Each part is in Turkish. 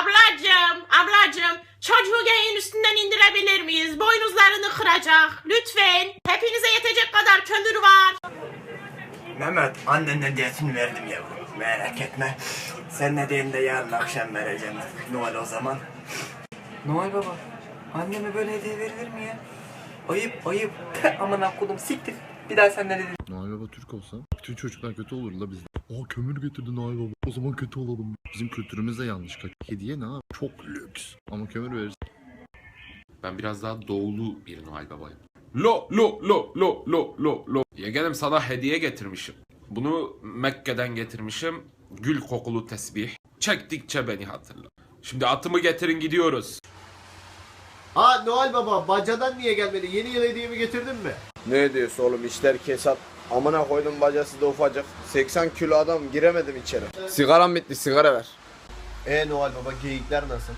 Ablacım, ablacım, çocuğu yayın üstünden indirebilir miyiz? Boynuzlarını kıracak. Lütfen. Hepinize yetecek kadar kömür var. Mehmet annen hediyesini verdim yavrum. Merak etme. Sen hediyeni de yarın akşam vereceğim. Noel o zaman. Noel baba. Anneme böyle hediye verilir mi ya? Ayıp ayıp. Aman akıllım siktir. Bir daha sen ne dedin? Noel Baba Türk olsa bütün çocuklar kötü olur la bizde. Aa kömür getirdi Noel Baba. O zaman kötü olalım. Bizim kültürümüz de yanlış. Hediye ne abi? Çok lüks. Ama kömür verirsin. Ben biraz daha doğulu bir Noel babayım. Lo lo lo lo lo lo lo. Yeğenim sana hediye getirmişim. Bunu Mekke'den getirmişim. Gül kokulu tesbih. Çektikçe beni hatırla. Şimdi atımı getirin gidiyoruz. Ha Noel Baba bacadan niye gelmedi? Yeni yıl hediyemi getirdin mi? Ne diyorsun oğlum işler kesat. Amına koydum bacası da ufacık. 80 kilo adam giremedim içeri. Sigaram bitti sigara ver. E Noel Baba geyikler nasıl?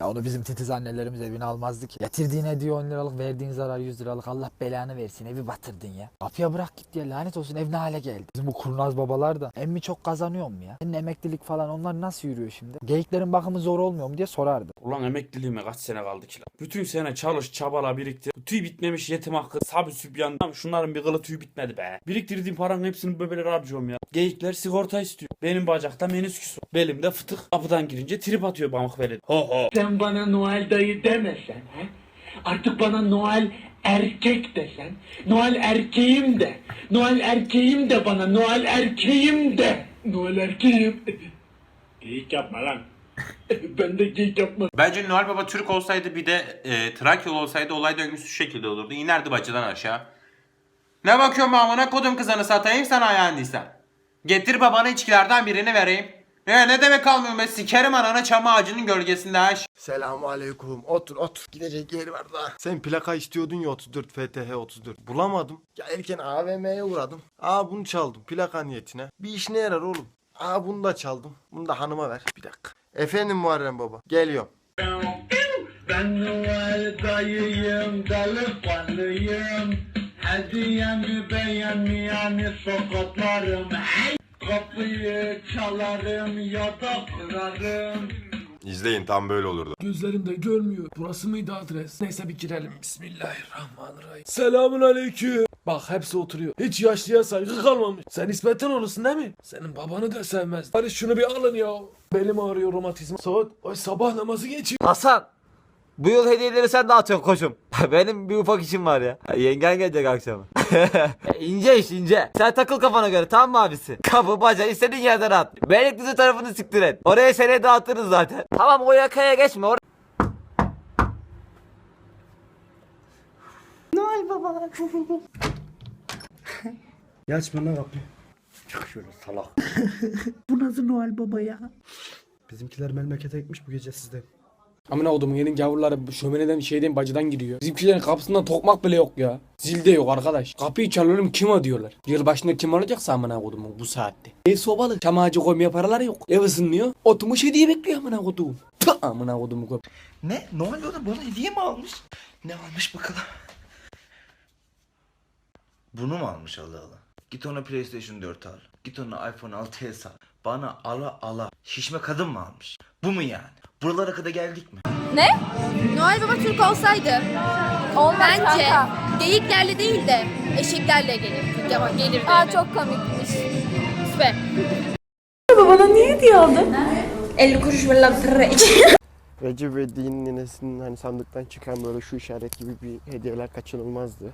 Ya onu bizim titiz annelerimiz evine almazdı ki. Getirdiğin hediye 10 liralık, verdiğin zarar 100 liralık. Allah belanı versin. Evi batırdın ya. Kapıya bırak git ya. Lanet olsun ev ne hale geldi. Bizim bu kurnaz babalar da emmi çok kazanıyor mu ya? Senin emeklilik falan onlar nasıl yürüyor şimdi? Geyiklerin bakımı zor olmuyor mu diye sorardı. Ulan emekliliğime kaç sene kaldı ki lan? Bütün sene çalış çabala biriktir. Tüy bitmemiş yetim hakkı. Sabi sübyan. Şunların bir kılı tüy bitmedi be. Biriktirdiğim paranın hepsini bebeleri harcıyorum ya. Geyikler sigorta istiyor. Benim bacakta menisküs. Belimde fıtık. Kapıdan girince trip atıyor pamuk verin. Ho ho. Sen bana Noel dayı demesen ha? Artık bana Noel erkek desen. Noel erkeğim de. Noel erkeğim de bana. Noel erkeğim de. Noel erkeğim. Geyik yapma lan. ben de geyik yapma. Bence Noel Baba Türk olsaydı bir de e, Trakyalı olsaydı olay döngüsü şu şekilde olurdu. İnerdi bacıdan aşağı. Ne bakıyorsun amına kodum kızını satayım sana ayağındıysan. Getir babana içkilerden birini vereyim. Ne, ne demek kalmıyor be sikerim ananı çam ağacının gölgesinde ha. Selamun aleyküm. Otur otur. Gidecek yer var da. Sen plaka istiyordun ya 34 FTH 34. Bulamadım. Gelirken AVM'ye uğradım. Aa bunu çaldım plaka niyetine. Bir iş ne yarar oğlum? Aa bunu da çaldım. Bunu da hanıma ver. Bir dakika. Efendim Muharrem baba. Geliyorum. Ben Noel dayıyım. Delikanlıyım. Hediyemi beğenmeyeni sokaklarım. Kapıyı çalarım ya da kırarım. İzleyin tam böyle olurdu. Gözlerim de görmüyor. Burası mıydı adres? Neyse bir girelim. Bismillahirrahmanirrahim. Selamun aleyküm. Bak hepsi oturuyor. Hiç yaşlıya saygı kalmamış. Sen İsmet'in oğlusun değil mi? Senin babanı da sevmez. Hadi şunu bir alın ya. Belim ağrıyor romatizma. Saat ay sabah namazı geçiyor. Hasan. Bu yıl hediyeleri sen dağıtıyorsun koçum. Benim bir ufak işim var ya. Yengen gelecek akşama. ince iş ince. Sen takıl kafana göre tamam mı abisi? Kapı baca istediğin yerden at. Beylikdüzü tarafını siktir et. Oraya seneye dağıtırız zaten. Tamam o yakaya geçme. Or Bizimkiler memlekete gitmiş bu gece sizde. Amına odumun yerin gavurları şömeneden şeyden bacıdan giriyor. Bizimkilerin kapısında tokmak bile yok ya. Zil de yok arkadaş. Kapıyı çalıyorum kim o diyorlar. Yıl başında kim olacaksa amına kodumun bu saatte. Ev sobalı. Çam ağacı koymaya paraları yok. Ev ısınmıyor. Oturmuş hediye bekliyor amına kodum. Tüh amına kodumu kop. Ne? Noel Baba bana hediye mi almış? Ne almış bakalım? Bunu mu almış Allah Allah? Git ona PlayStation 4 al. Git ona iPhone 6s al. Bana ala ala şişme kadın mı almış? Bu mu yani? Buralara kadar geldik mi? Ne? Noel Baba Türk olsaydı bence geyiklerle değil de eşeklerle gelir. Ama gelirdi. Aa çok komikmiş. Süper. Bana niye hediye aldın? 50 kuruş ver lan Recep İvedik'in ninesinin hani sandıktan çıkan böyle şu işaret gibi bir hediyeler kaçınılmazdı.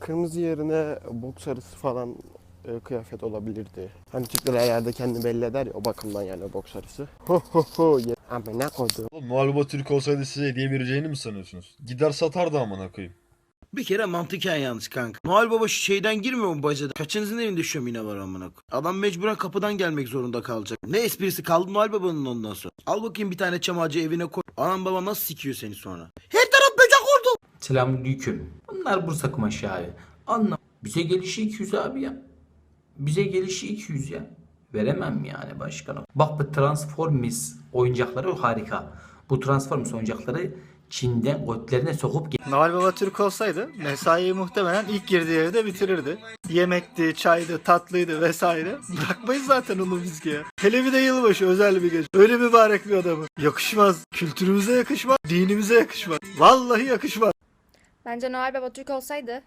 Kırmızı yerine boks arısı falan e, kıyafet olabilirdi. Hani Türkler yerde kendini belli eder ya o bakımdan yani o boks arısı. Ho ho ho ye. Ama ne koydu? Oğlum Türk olsaydı size hediye vereceğini mi sanıyorsunuz? Gider satardı amına koyayım. Bir kere mantıken yanlış kanka. Noel Baba şu şeyden girmiyor mu bacada? Kaçınızın evinde şömine var amına koyayım? Adam mecburen kapıdan gelmek zorunda kalacak. Ne esprisi kaldı Noel Baba'nın ondan sonra? Al bakayım bir tane çam ağacı evine koy. Anam baba nasıl sikiyor seni sonra? Her taraf. Selamünaleyküm. Bunlar Bursa kumaşı abi. Anla. Bize gelişi 200 abi ya. Bize gelişi 200 ya. Veremem yani başkanım. Bak bu Transformers oyuncakları harika. Bu Transformers oyuncakları Çin'den götlerine sokup Noel Baba Türk olsaydı mesaiyi muhtemelen ilk girdiği evde bitirirdi. Yemekti, çaydı, tatlıydı vesaire. Bırakmayız zaten onu biz ki ya. Hele bir de yılbaşı özel bir gece. Öyle mübarek bir adamı. Yakışmaz. Kültürümüze yakışmaz. Dinimize yakışmaz. Vallahi yakışmaz. Bence Noel Baba Türk olsaydı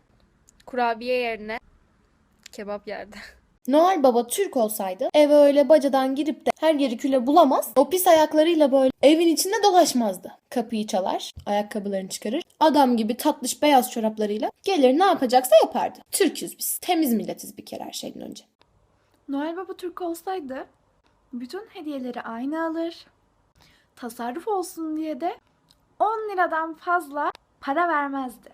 kurabiye yerine kebap yerdi. Noel Baba Türk olsaydı eve öyle bacadan girip de her yeri küle bulamaz. O pis ayaklarıyla böyle evin içinde dolaşmazdı. Kapıyı çalar, ayakkabılarını çıkarır. Adam gibi tatlış beyaz çoraplarıyla gelir ne yapacaksa yapardı. Türküz biz. Temiz milletiz bir kere her şeyden önce. Noel Baba Türk olsaydı bütün hediyeleri aynı alır. Tasarruf olsun diye de 10 liradan fazla para vermezdi.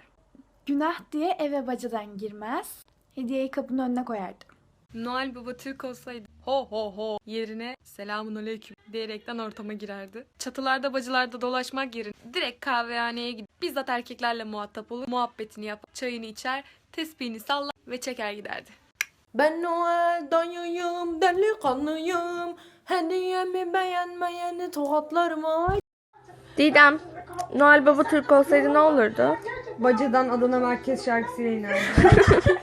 Günah diye eve bacadan girmez. Hediyeyi kapının önüne koyardı. Noel Baba Türk olsaydı ho ho ho yerine selamun aleyküm diyerekten ortama girerdi. Çatılarda bacılarda dolaşmak yerine direkt kahvehaneye gidip bizzat erkeklerle muhatap olur, muhabbetini yapar, çayını içer, tespihini sallar ve çeker giderdi. Ben Noel dayıyım, delikanlıyım, hediyemi beğenmeyeni tokatlarım ay. Didem, Noel Baba Türk olsaydı ne olurdu? Bacadan Adana Merkez şarkısıyla inerdi.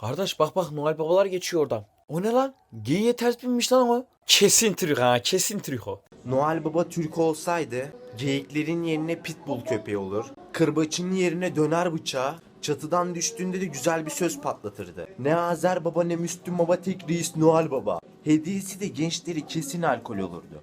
Kardeş bak bak Noel babalar geçiyor oradan. O ne lan? Geyiğe ters binmiş lan o. Kesin trik ha kesin trik o. Noel Baba Türk olsaydı geyiklerin yerine pitbull köpeği olur. Kırbaçın yerine döner bıçağı. Çatıdan düştüğünde de güzel bir söz patlatırdı. Ne Azer Baba ne Müslüm Baba tek reis Noel Baba. Hediyesi de gençleri kesin alkol olurdu.